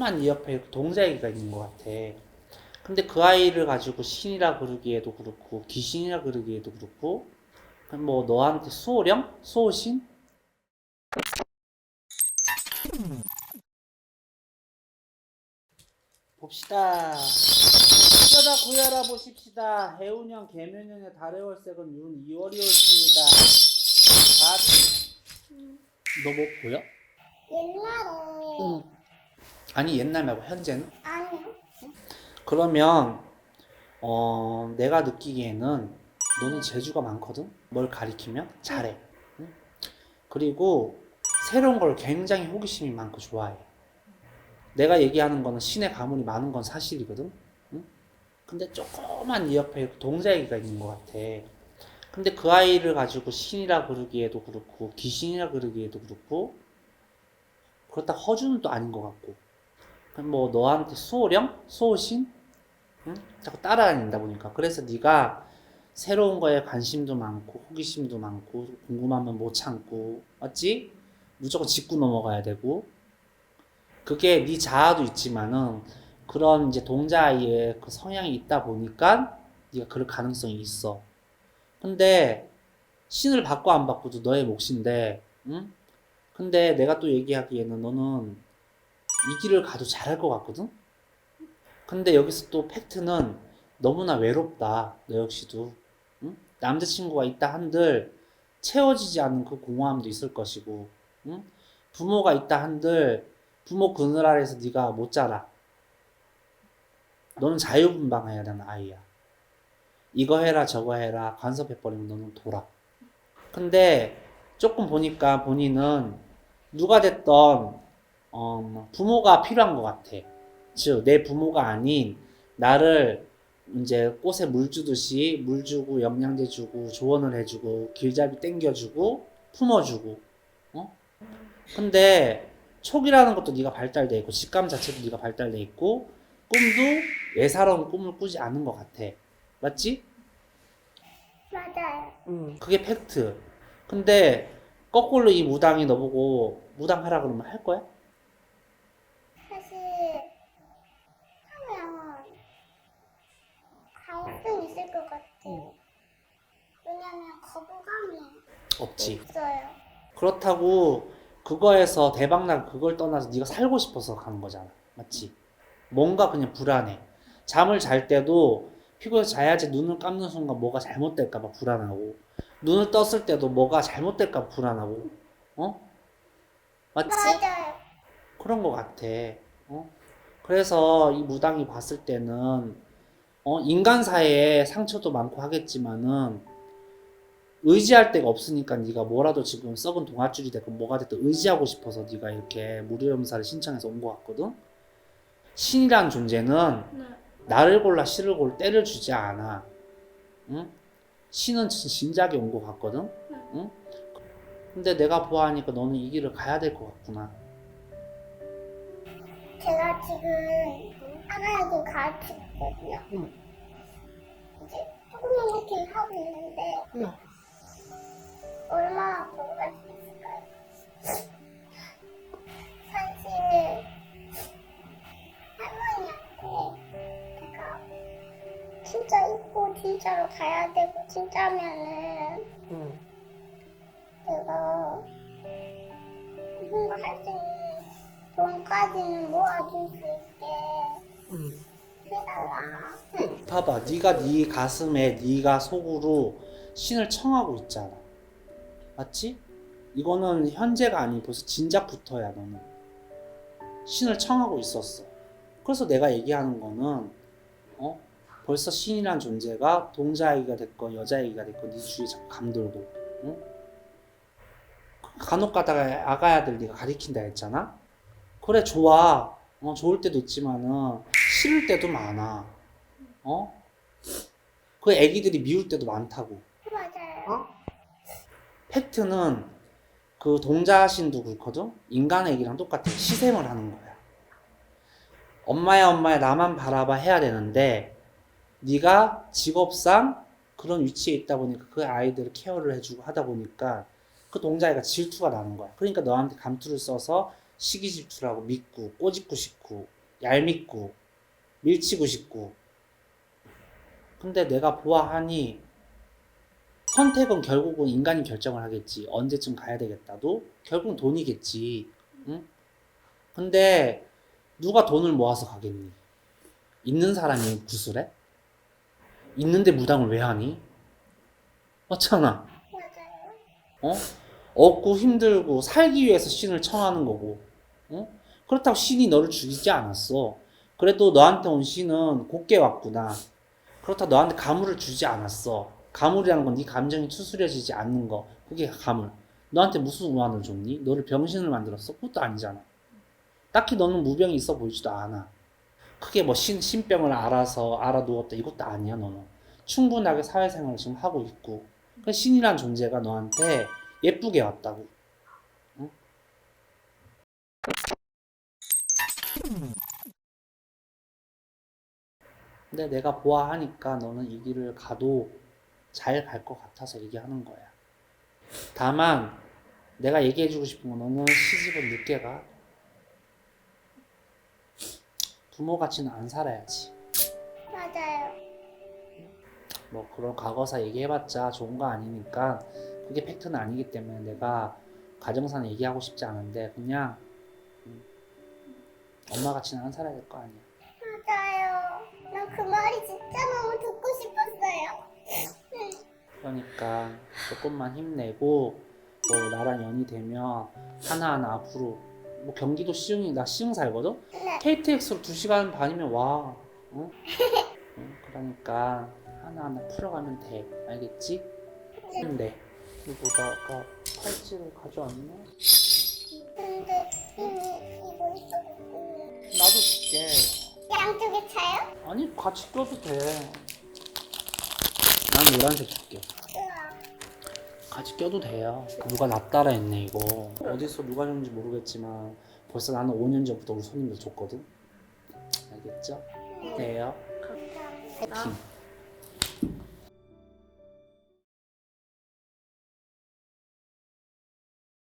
조그만 이 옆에 동자애기가 있는 것 같아. 근데 그 아이를 가지고 신이라 그러기에도 그렇고 귀신이라 그러기에도 그렇고 뭐 너한테 수호령? 수호신? 봅시다. 어쩌다 구여라 보십시다. 해운형 개면형의 달의 월색은 윤 2월이었습니다. 너뭐 보여? 옛날에 아니 옛날 말고 현재는? 아니요. 그러면 어 내가 느끼기에는 너는 재주가 많거든. 뭘 가리키면 잘해. 응? 그리고 새로운 걸 굉장히 호기심이 많고 좋아해. 내가 얘기하는 거는 신의 가문이 많은 건 사실이거든. 응? 근데 조그만 이 옆에 동자애기가 있는 것 같아. 근데 그 아이를 가지고 신이라 그러기에도 그렇고 귀신이라 그러기에도 그렇고 그렇다 허주는 또 아닌 것 같고 뭐 너한테 수호령? 수호신? 응? 자꾸 따라다닌다 보니까 그래서 네가 새로운 거에 관심도 많고 호기심도 많고 궁금하면 못 참고 맞지? 무조건 짚고 넘어가야 되고 그게 네 자아도 있지만은 그런 이제 동자아이의 그 성향이 있다 보니까 네가 그럴 가능성이 있어. 근데 신을 받고 안 받고도 너의 몫인데, 응? 근데 내가 또 얘기하기에는 너는 이 길을 가도 잘할 것 같거든? 근데 여기서 또 팩트는 너무나 외롭다. 너 역시도. 응? 남자친구가 있다 한들 채워지지 않는 그 공허함도 있을 것이고, 응? 부모가 있다 한들 부모 그늘 아래서 네가 못 자라. 너는 자유분방해야 되는 아이야. 이거 해라 저거 해라 간섭해버리면 너는 돌아. 근데 조금 보니까 본인은 누가 됐던 어, 부모가 필요한 것 같아. 즉, 내 부모가 아닌 나를 이제 꽃에 물 주듯이 물 주고 영양제 주고 조언을 해주고 길잡이 땡겨주고 품어주고. 어? 근데 촉이라는 것도 네가 발달돼 있고 직감 자체도 네가 발달돼 있고 꿈도 예사로운 꿈을 꾸지 않은 것 같아. 맞지? 맞아요. 음, 그게 팩트. 근데 거꾸로 이 무당이 너보고 무당하라 그러면 할 거야? 사실 하면 가능성 있을 것 같아요. 왜냐면 거부감이 없지. 있어요. 그렇다고 그거에서 대박나고 그걸 떠나서 네가 살고 싶어서 가는 거잖아. 맞지? 뭔가 그냥 불안해. 잠을 잘 때도 피곤해서 자야지 눈을 감는 순간 뭐가 잘못될까봐 불안하고 눈을 떴을 때도 뭐가 잘못될까 봐 불안하고 어? 맞지? 맞아요. 그런 것 같아. 어? 그래서 이 무당이 봤을 때는 어, 인간사에 상처도 많고 하겠지만은 의지할 데가 없으니까 네가 뭐라도 지금 썩은 동아줄이 됐건 뭐가 됐든 의지하고 싶어서 네가 이렇게 무료염사를 신청해서 온 것 같거든. 신이란 존재는 네. 나를 골라 씨를 골라 때를 주지 않아. 응? 신은 진짜 진작에 온 것 같거든. 응? 근데 내가 보아하니까 너는 이 길을 가야 될 것 같구나. 제가 지금 아가야도 가르치고 있거든요. 응. 이제 조금만 이렇게 하고 있는데 응. 얼마나 공부할 수 있을까요? 사실 할머니한테 내가 진짜 있고 진짜로 가야 되고 진짜면은 내가 뭔가 할수 있는 돈까지는 모아줄 수 있게 봐봐, 네가 네 가슴에 네가 속으로 신을 청하고 있잖아. 맞지? 이거는 현재가 아니 벌써 진작부터야 너는 신을 청하고 있었어. 그래서 내가 얘기하는 거는 어 벌써 신이란 존재가 동자아기가 됐건 여자아기가 됐건 네 주위에 감돌고 응? 간혹 가다가 아가야들 네가 가리킨다 했잖아. 그래 좋아. 어 좋을 때도 있지만은 싫을 때도 많아. 어? 그 애기들이 미울 때도 많다고. 맞아요. 팩트는 그 동자신도 그렇거든. 인간 애기랑 똑같아. 시샘을 하는 거야. 엄마야 엄마야 나만 바라봐 해야 되는데 네가 직업상 그런 위치에 있다 보니까 그 아이들을 케어를 해주고 하다 보니까 그 동자애가 질투가 나는 거야. 그러니까 너한테 감투를 써서 시기 질투라고 믿고 꼬집고 싶고 얄밉고 밀치고 싶고 근데 내가 보아하니 선택은 결국은 인간이 결정을 하겠지 언제쯤 가야 되겠다도 결국은 돈이겠지 응? 근데 누가 돈을 모아서 가겠니 있는 사람이 구슬해? 있는데 무당을 왜 하니? 맞잖아 맞아요. 어? 얻고 힘들고 살기 위해서 신을 청하는 거고, 어? 그렇다고 신이 너를 죽이지 않았어. 그래도 너한테 온 신은 곱게 왔구나. 그렇다고 너한테 가물을 주지 않았어. 가물이라는 건 네 감정이 추스려지지 않는 거. 그게 가물. 너한테 무슨 우환을 줬니? 너를 병신을 만들었어? 그것도 아니잖아. 딱히 너는 무병이 있어 보이지도 않아. 크게 뭐 신, 신병을 알아서 알아두었다. 이것도 아니야, 너는. 충분하게 사회생활을 지금 하고 있고. 그 신이란 존재가 너한테 예쁘게 왔다고. 근데 내가 보아하니까 너는 이 길을 가도 잘 갈 것 같아서 얘기하는 거야. 다만 내가 얘기해주고 싶은 건 너는 시집은 늦게 가. 부모 같이는 안 살아야지. 맞아요. 뭐 그런 과거사 얘기해봤자 좋은 거 아니니까 그게 팩트는 아니기 때문에 내가 가정사는 얘기하고 싶지 않은데 그냥 음, 엄마 같이는 안 살아야 될 거 아니야 그 말이 진짜 너무 듣고 싶었어요. 그러니까 조금만 힘내고 뭐 나랑 연이 되면 하나하나 앞으로 뭐 경기도 시흥이 나 시흥 살거든? 네. KTX로 2시간 반이면 와 응? 응, 그러니까 하나하나 풀어가면 돼 알겠지? 근데 그리고 나 아까 팔찌를 가져왔네 근데 이미 차요? 아니 같이 껴도 돼. 난 노란색 줄게. 우와. 같이 껴도 돼요. 누가 나 따라 했네 이거. 어디서 누가 줬는지 모르겠지만 벌써 나는 5년 전부터 우리 손님들 줬거든. 알겠죠? 돼요. 감사합니다. 파이팅.